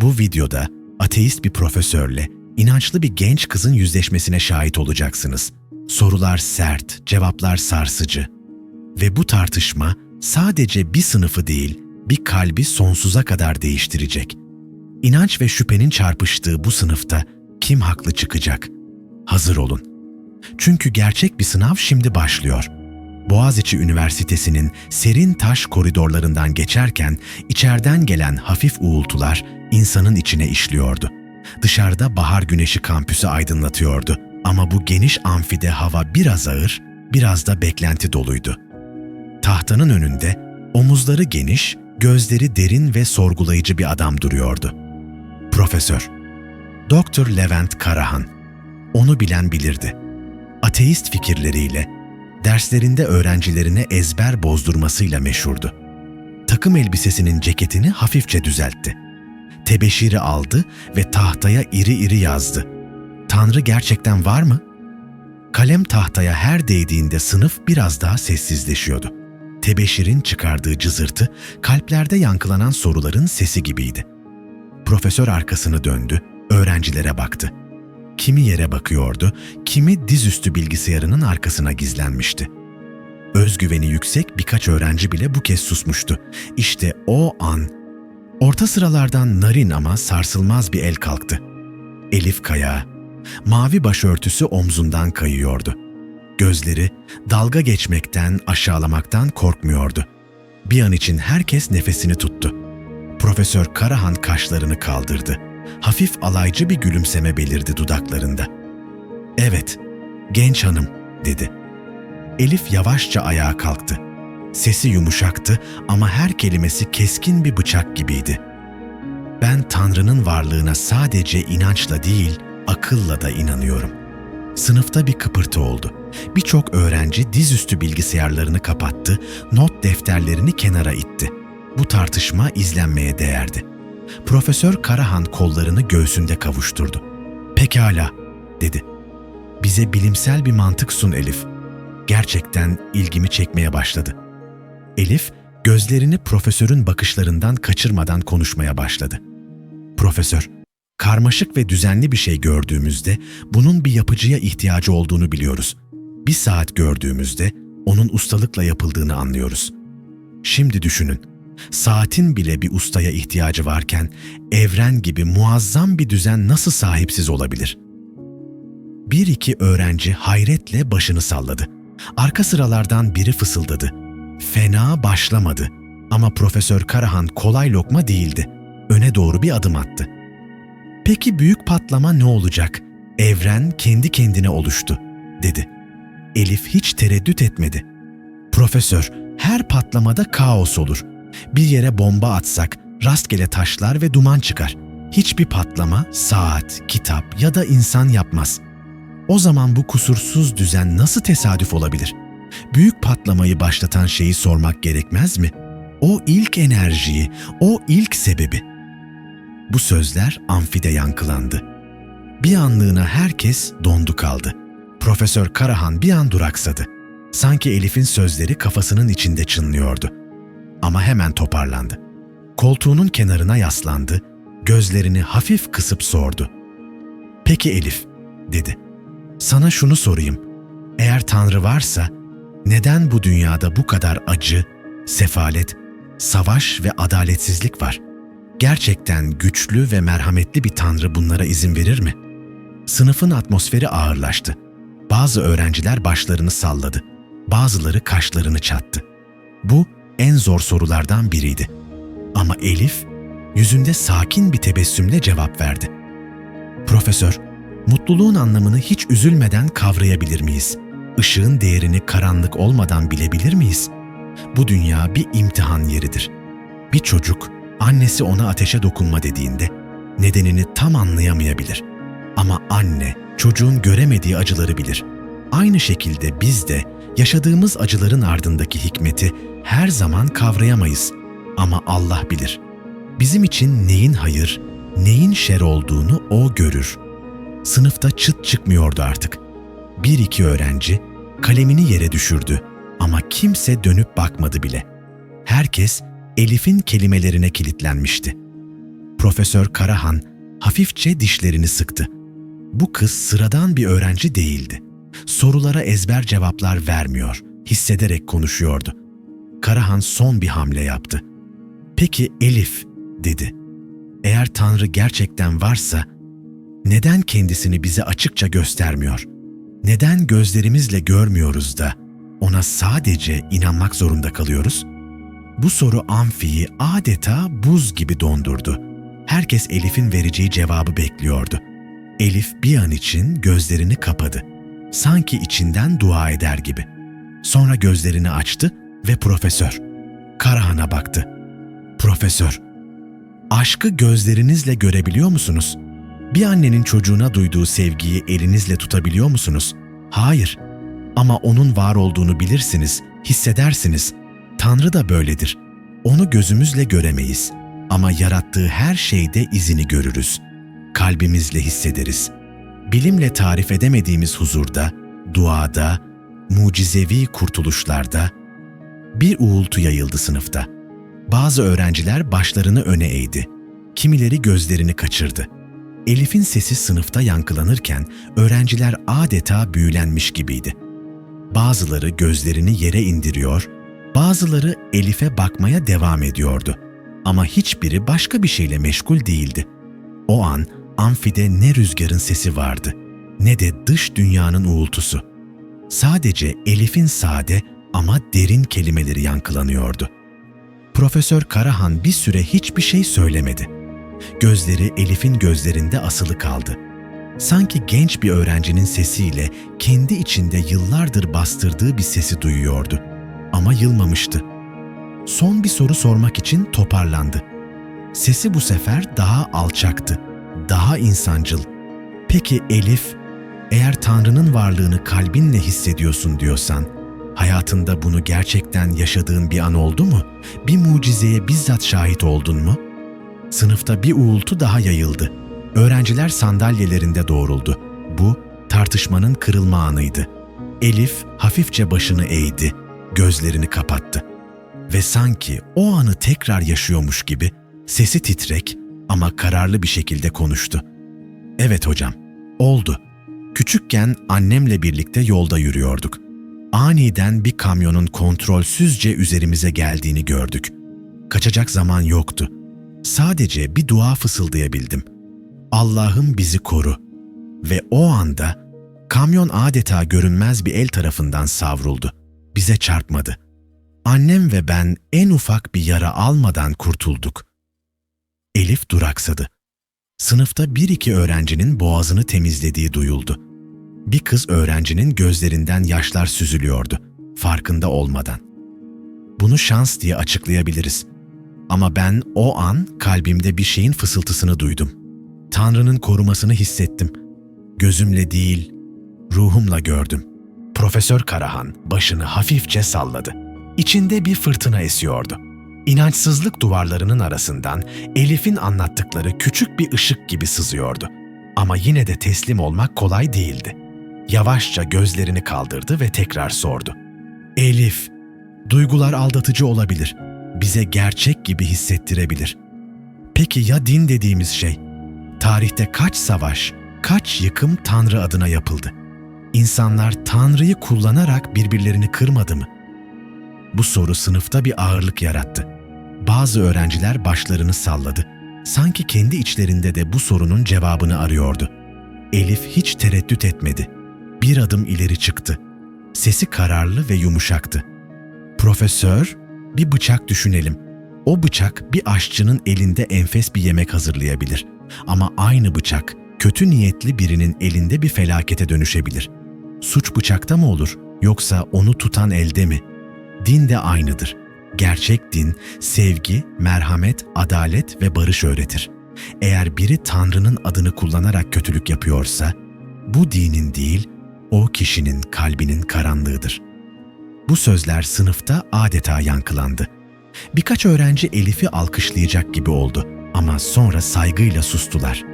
Bu videoda ateist bir profesörle inançlı bir genç kızın yüzleşmesine şahit olacaksınız. Sorular sert, cevaplar sarsıcı. Ve bu tartışma sadece bir sınıfı değil, bir kalbi sonsuza kadar değiştirecek. İnanç ve şüphenin çarpıştığı bu sınıfta kim haklı çıkacak? Hazır olun. Çünkü gerçek bir sınav şimdi başlıyor. Boğaziçi Üniversitesi'nin serin taş koridorlarından geçerken içeriden gelen hafif uğultular insanın içine işliyordu. Dışarıda bahar güneşi kampüsü aydınlatıyordu ama bu geniş amfide hava biraz ağır, biraz da beklenti doluydu. Tahtanın önünde omuzları geniş, gözleri derin ve sorgulayıcı bir adam duruyordu. Profesör, Doktor Levent Karahan. Onu bilen bilirdi. Ateist fikirleriyle, derslerinde öğrencilerine ezber bozdurmasıyla meşhurdu. Takım elbisesinin ceketini hafifçe düzeltti. Tebeşiri aldı ve tahtaya iri iri yazdı. Tanrı gerçekten var mı? Kalem tahtaya her değdiğinde sınıf biraz daha sessizleşiyordu. Tebeşirin çıkardığı cızırtı, kalplerde yankılanan soruların sesi gibiydi. Profesör arkasını döndü, öğrencilere baktı. Kimi yere bakıyordu, kimi dizüstü bilgisayarının arkasına gizlenmişti. Özgüveni yüksek birkaç öğrenci bile bu kez susmuştu. İşte o an, orta sıralardan narin ama sarsılmaz bir el kalktı. Elif Kaya, mavi başörtüsü omzundan kayıyordu. Gözleri dalga geçmekten, aşağılamaktan korkmuyordu. Bir an için herkes nefesini tuttu. Profesör Karahan kaşlarını kaldırdı. Hafif alaycı bir gülümseme belirdi dudaklarında. "Evet, genç hanım." dedi. Elif yavaşça ayağa kalktı. Sesi yumuşaktı ama her kelimesi keskin bir bıçak gibiydi. Ben Tanrı'nın varlığına sadece inançla değil, akılla da inanıyorum. Sınıfta bir kıpırtı oldu. Birçok öğrenci dizüstü bilgisayarlarını kapattı, not defterlerini kenara itti. Bu tartışma izlenmeye değerdi. Profesör Karahan kollarını göğsünde kavuşturdu. Pekala, dedi. Bize bilimsel bir mantık sun Elif. Gerçekten ilgimi çekmeye başladı. Elif, gözlerini profesörün bakışlarından kaçırmadan konuşmaya başladı. Profesör, karmaşık ve düzenli bir şey gördüğümüzde bunun bir yapıcıya ihtiyacı olduğunu biliyoruz. Bir saat gördüğümüzde onun ustalıkla yapıldığını anlıyoruz. Şimdi düşünün, saatin bile bir ustaya ihtiyacı varken evren gibi muazzam bir düzen nasıl sahipsiz olabilir? Bir iki öğrenci hayretle başını salladı. Arka sıralardan biri fısıldadı. Fena başlamadı ama Profesör Karahan kolay lokma değildi. Öne doğru bir adım attı. Peki büyük patlama ne olacak? Evren kendi kendine oluştu, dedi. Elif hiç tereddüt etmedi. Profesör, her patlamada kaos olur. Bir yere bomba atsak rastgele taşlar ve duman çıkar. Hiçbir patlama saat, kitap ya da insan yapmaz. O zaman bu kusursuz düzen nasıl tesadüf olabilir? Büyük patlamayı başlatan şeyi sormak gerekmez mi? O ilk enerjiyi, o ilk sebebi. Bu sözler amfide yankılandı. Bir anlığına herkes dondu kaldı. Profesör Karahan bir an duraksadı. Sanki Elif'in sözleri kafasının içinde çınlıyordu. Ama hemen toparlandı. Koltuğunun kenarına yaslandı, gözlerini hafif kısıp sordu. "Peki Elif," dedi. "Sana şunu sorayım. Eğer Tanrı varsa neden bu dünyada bu kadar acı, sefalet, savaş ve adaletsizlik var? Gerçekten güçlü ve merhametli bir Tanrı bunlara izin verir mi?" Sınıfın atmosferi ağırlaştı. Bazı öğrenciler başlarını salladı. Bazıları kaşlarını çattı. Bu en zor sorulardan biriydi. Ama Elif yüzünde sakin bir tebessümle cevap verdi. Profesör, mutluluğun anlamını hiç üzülmeden kavrayabilir miyiz? Işığın değerini karanlık olmadan bilebilir miyiz? Bu dünya bir imtihan yeridir. Bir çocuk annesi ona ateşe dokunma dediğinde nedenini tam anlayamayabilir. Ama anne çocuğun göremediği acıları bilir. Aynı şekilde biz de yaşadığımız acıların ardındaki hikmeti her zaman kavrayamayız ama Allah bilir. Bizim için neyin hayır, neyin şer olduğunu O görür. Sınıfta çıt çıkmıyordu artık. Bir iki öğrenci kalemini yere düşürdü ama kimse dönüp bakmadı bile. Herkes Elif'in kelimelerine kilitlenmişti. Profesör Karahan hafifçe dişlerini sıktı. Bu kız sıradan bir öğrenci değildi. Sorulara ezber cevaplar vermiyor, hissederek konuşuyordu. Karahan son bir hamle yaptı. Peki Elif, dedi. Eğer Tanrı gerçekten varsa, neden kendisini bize açıkça göstermiyor? Neden gözlerimizle görmüyoruz da ona sadece inanmak zorunda kalıyoruz? Bu soru Amfi'yi adeta buz gibi dondurdu. Herkes Elif'in vereceği cevabı bekliyordu. Elif bir an için gözlerini kapadı. Sanki içinden dua eder gibi. Sonra gözlerini açtı ve profesör Karahan'a baktı. Profesör, aşkı gözlerinizle görebiliyor musunuz? Bir annenin çocuğuna duyduğu sevgiyi elinizle tutabiliyor musunuz? Hayır. Ama onun var olduğunu bilirsiniz, hissedersiniz. Tanrı da böyledir. Onu gözümüzle göremeyiz ama yarattığı her şeyde izini görürüz. Kalbimizle hissederiz. Bilimle tarif edemediğimiz huzurda, duada, mucizevi kurtuluşlarda bir uğultu yayıldı sınıfta. Bazı öğrenciler başlarını öne eğdi. Kimileri gözlerini kaçırdı. Elif'in sesi sınıfta yankılanırken öğrenciler adeta büyülenmiş gibiydi. Bazıları gözlerini yere indiriyor, bazıları Elif'e bakmaya devam ediyordu. Ama hiçbiri başka bir şeyle meşgul değildi. O an amfide ne rüzgarın sesi vardı, ne de dış dünyanın uğultusu. Sadece Elif'in sade ama derin kelimeleri yankılanıyordu. Profesör Karahan bir süre hiçbir şey söylemedi. Gözleri Elif'in gözlerinde asılı kaldı. Sanki genç bir öğrencinin sesiyle kendi içinde yıllardır bastırdığı bir sesi duyuyordu. Ama yılmamıştı. Son bir soru sormak için toparlandı. Sesi bu sefer daha alçaktı, daha insancıl. Peki Elif, eğer Tanrı'nın varlığını kalbinle hissediyorsun diyorsan, hayatında bunu gerçekten yaşadığın bir an oldu mu? Bir mucizeye bizzat şahit oldun mu? Sınıfta bir uğultu daha yayıldı. Öğrenciler sandalyelerinde doğruldu. Bu tartışmanın kırılma anıydı. Elif hafifçe başını eğdi, gözlerini kapattı. Ve sanki o anı tekrar yaşıyormuş gibi sesi titrek ama kararlı bir şekilde konuştu. Evet hocam, oldu. Küçükken annemle birlikte yolda yürüyorduk. Aniden bir kamyonun kontrolsüzce üzerimize geldiğini gördük. Kaçacak zaman yoktu. Sadece bir dua fısıldayabildim. Allah'ım bizi koru. Ve o anda kamyon adeta görünmez bir el tarafından savruldu. Bize çarpmadı. Annem ve ben en ufak bir yara almadan kurtulduk. Elif duraksadı. Sınıfta bir iki öğrencinin boğazını temizlediği duyuldu. Bir kız öğrencinin gözlerinden yaşlar süzülüyordu, farkında olmadan. Bunu şans diye açıklayabiliriz. Ama ben o an kalbimde bir şeyin fısıltısını duydum. Tanrı'nın korumasını hissettim. Gözümle değil, ruhumla gördüm. Profesör Karahan başını hafifçe salladı. İçinde bir fırtına esiyordu. İnançsızlık duvarlarının arasından Elif'in anlattıkları küçük bir ışık gibi sızıyordu. Ama yine de teslim olmak kolay değildi. Yavaşça gözlerini kaldırdı ve tekrar sordu. Elif, duygular aldatıcı olabilir. Bize gerçek gibi hissettirebilir. Peki ya din dediğimiz şey? Tarihte kaç savaş, kaç yıkım Tanrı adına yapıldı? İnsanlar Tanrı'yı kullanarak birbirlerini kırmadı mı? Bu soru sınıfta bir ağırlık yarattı. Bazı öğrenciler başlarını salladı. Sanki kendi içlerinde de bu sorunun cevabını arıyordu. Elif hiç tereddüt etmedi. Bir adım ileri çıktı. Sesi kararlı ve yumuşaktı. Profesör, bir bıçak düşünelim. O bıçak bir aşçının elinde enfes bir yemek hazırlayabilir. Ama aynı bıçak kötü niyetli birinin elinde bir felakete dönüşebilir. Suç bıçakta mı olur yoksa onu tutan elde mi? Din de aynıdır. Gerçek din sevgi, merhamet, adalet ve barış öğretir. Eğer biri Tanrı'nın adını kullanarak kötülük yapıyorsa, bu dinin değil, o kişinin kalbinin karanlığıdır. Bu sözler sınıfta adeta yankılandı. Birkaç öğrenci Elif'i alkışlayacak gibi oldu ama sonra saygıyla sustular.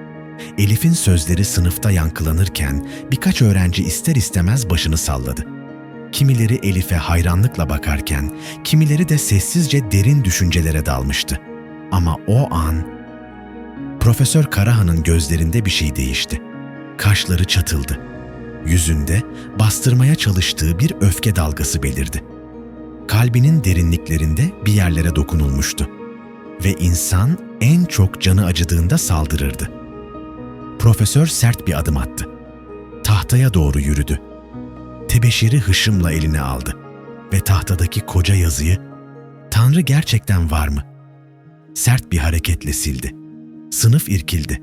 Elif'in sözleri sınıfta yankılanırken birkaç öğrenci ister istemez başını salladı. Kimileri Elif'e hayranlıkla bakarken, kimileri de sessizce derin düşüncelere dalmıştı. Ama o an Profesör Karahan'ın gözlerinde bir şey değişti. Kaşları çatıldı. Yüzünde bastırmaya çalıştığı bir öfke dalgası belirdi. Kalbinin derinliklerinde bir yerlere dokunulmuştu. Ve insan en çok canı acıdığında saldırırdı. Profesör sert bir adım attı. Tahtaya doğru yürüdü. Tebeşiri hışımla eline aldı ve tahtadaki koca yazıyı Tanrı gerçekten var mı? Sert bir hareketle sildi. Sınıf irkildi.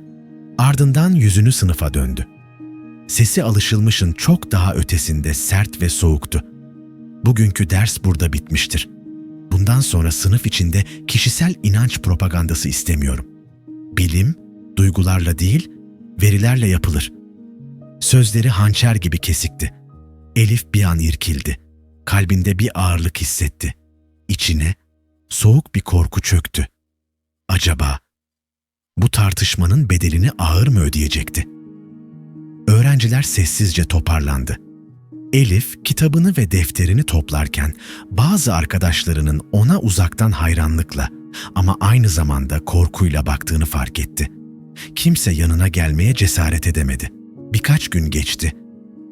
Ardından yüzünü sınıfa döndü. Sesi alışılmışın çok daha ötesinde sert ve soğuktu. Bugünkü ders burada bitmiştir. Bundan sonra sınıf içinde kişisel inanç propagandası istemiyorum. Bilim, duygularla değil, verilerle yapılır. Sözleri hançer gibi kesikti. Elif bir an irkildi. Kalbinde bir ağırlık hissetti. İçine soğuk bir korku çöktü. Acaba bu tartışmanın bedelini ağır mı ödeyecekti? Öğrenciler sessizce toparlandı. Elif kitabını ve defterini toplarken bazı arkadaşlarının ona uzaktan hayranlıkla ama aynı zamanda korkuyla baktığını fark etti. Kimse yanına gelmeye cesaret edemedi. Birkaç gün geçti.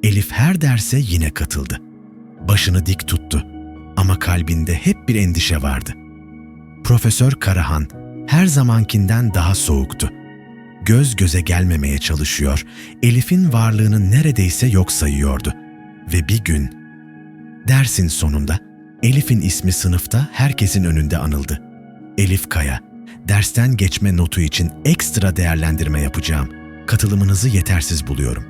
Elif her derse yine katıldı. Başını dik tuttu ama kalbinde hep bir endişe vardı. Profesör Karahan her zamankinden daha soğuktu. Göz göze gelmemeye çalışıyor, Elif'in varlığını neredeyse yok sayıyordu. Ve bir gün, dersin sonunda Elif'in ismi sınıfta herkesin önünde anıldı. Elif Kaya, dersten geçme notu için ekstra değerlendirme yapacağım. Katılımınızı yetersiz buluyorum.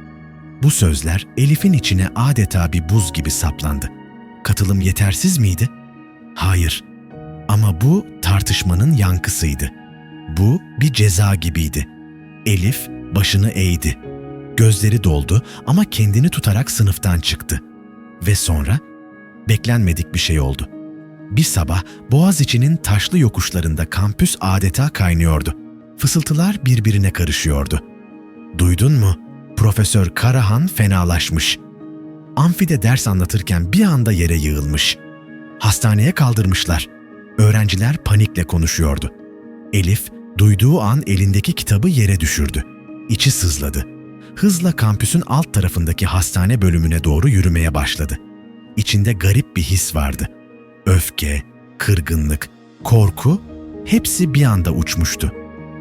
Bu sözler Elif'in içine adeta bir buz gibi saplandı. Katılım yetersiz miydi? Hayır. Ama bu tartışmanın yankısıydı. Bu bir ceza gibiydi. Elif başını eğdi. Gözleri doldu ama kendini tutarak sınıftan çıktı. Ve sonra beklenmedik bir şey oldu. Bir sabah Boğaziçi'nin taşlı yokuşlarında kampüs adeta kaynıyordu. Fısıltılar birbirine karışıyordu. Duydun mu? Profesör Karahan fenalaşmış. Amfide ders anlatırken bir anda yere yığılmış. Hastaneye kaldırmışlar. Öğrenciler panikle konuşuyordu. Elif duyduğu an elindeki kitabı yere düşürdü. İçi sızladı. Hızla kampüsün alt tarafındaki hastane bölümüne doğru yürümeye başladı. İçinde garip bir his vardı. Öfke, kırgınlık, korku hepsi bir anda uçmuştu.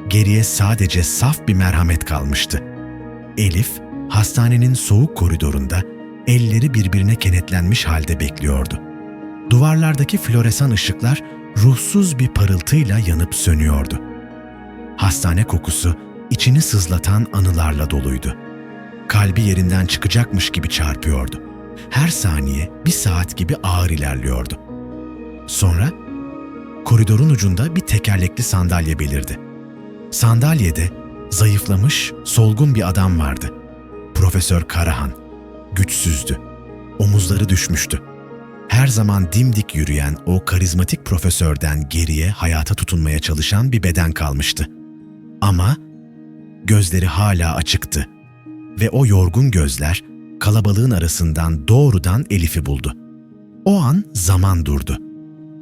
Geriye sadece saf bir merhamet kalmıştı. Elif, hastanenin soğuk koridorunda elleri birbirine kenetlenmiş halde bekliyordu. Duvarlardaki floresan ışıklar ruhsuz bir parıltıyla yanıp sönüyordu. Hastane kokusu içini sızlatan anılarla doluydu. Kalbi yerinden çıkacakmış gibi çarpıyordu. Her saniye bir saat gibi ağır ilerliyordu. Sonra koridorun ucunda bir tekerlekli sandalye belirdi. Sandalyede zayıflamış, solgun bir adam vardı. Profesör Karahan. Güçsüzdü. Omuzları düşmüştü. Her zaman dimdik yürüyen o karizmatik profesörden geriye hayata tutunmaya çalışan bir beden kalmıştı. Ama gözleri hala açıktı ve o yorgun gözler kalabalığın arasından doğrudan Elif'i buldu. O an zaman durdu.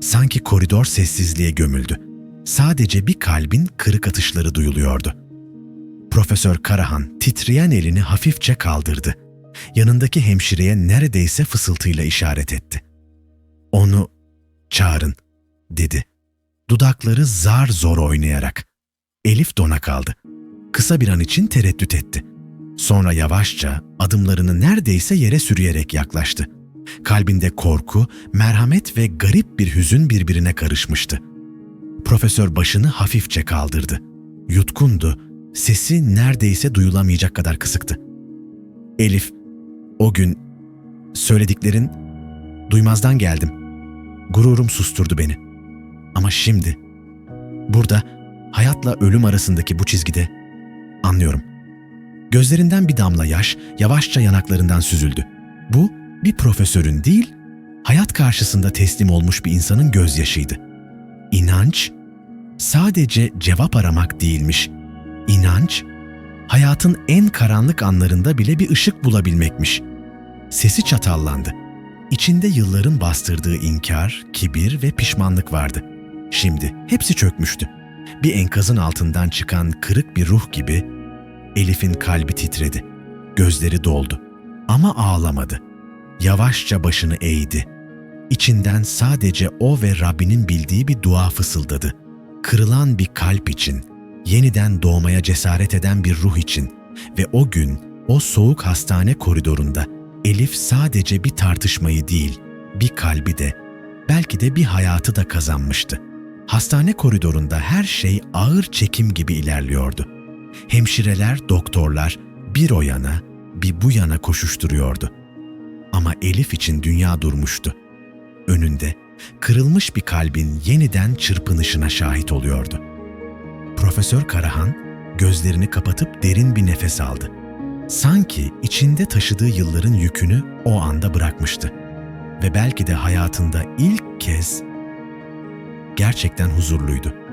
Sanki koridor sessizliğe gömüldü. Sadece bir kalbin kırık atışları duyuluyordu. Profesör Karahan titreyen elini hafifçe kaldırdı. Yanındaki hemşireye neredeyse fısıltıyla işaret etti. Onu çağırın, dedi. Dudakları zar zor oynayarak. Elif dona kaldı. Kısa bir an için tereddüt etti. Sonra yavaşça adımlarını neredeyse yere sürüyerek yaklaştı. Kalbinde korku, merhamet ve garip bir hüzün birbirine karışmıştı. Profesör başını hafifçe kaldırdı. Yutkundu, sesi neredeyse duyulamayacak kadar kısıktı. Elif, o gün söylediklerin duymazdan geldim. Gururum susturdu beni. Ama şimdi burada hayatla ölüm arasındaki bu çizgide anlıyorum. Gözlerinden bir damla yaş yavaşça yanaklarından süzüldü. Bu bir profesörün değil, hayat karşısında teslim olmuş bir insanın gözyaşıydı. İnanç sadece cevap aramak değilmiş. İnanç hayatın en karanlık anlarında bile bir ışık bulabilmekmiş. Sesi çatallandı. İçinde yılların bastırdığı inkar, kibir ve pişmanlık vardı. Şimdi hepsi çökmüştü. Bir enkazın altından çıkan kırık bir ruh gibi Elif'in kalbi titredi. Gözleri doldu. Ama ağlamadı. Yavaşça başını eğdi. İçinden sadece o ve Rabbinin bildiği bir dua fısıldadı. Kırılan bir kalp için, yeniden doğmaya cesaret eden bir ruh için ve o gün o soğuk hastane koridorunda Elif sadece bir tartışmayı değil, bir kalbi de, belki de bir hayatı da kazanmıştı. Hastane koridorunda her şey ağır çekim gibi ilerliyordu. Hemşireler, doktorlar bir o yana, bir bu yana koşuşturuyordu. Ama Elif için dünya durmuştu. Önünde kırılmış bir kalbin yeniden çırpınışına şahit oluyordu. Profesör Karahan gözlerini kapatıp derin bir nefes aldı. Sanki içinde taşıdığı yılların yükünü o anda bırakmıştı. Ve belki de hayatında ilk kez gerçekten huzurluydu.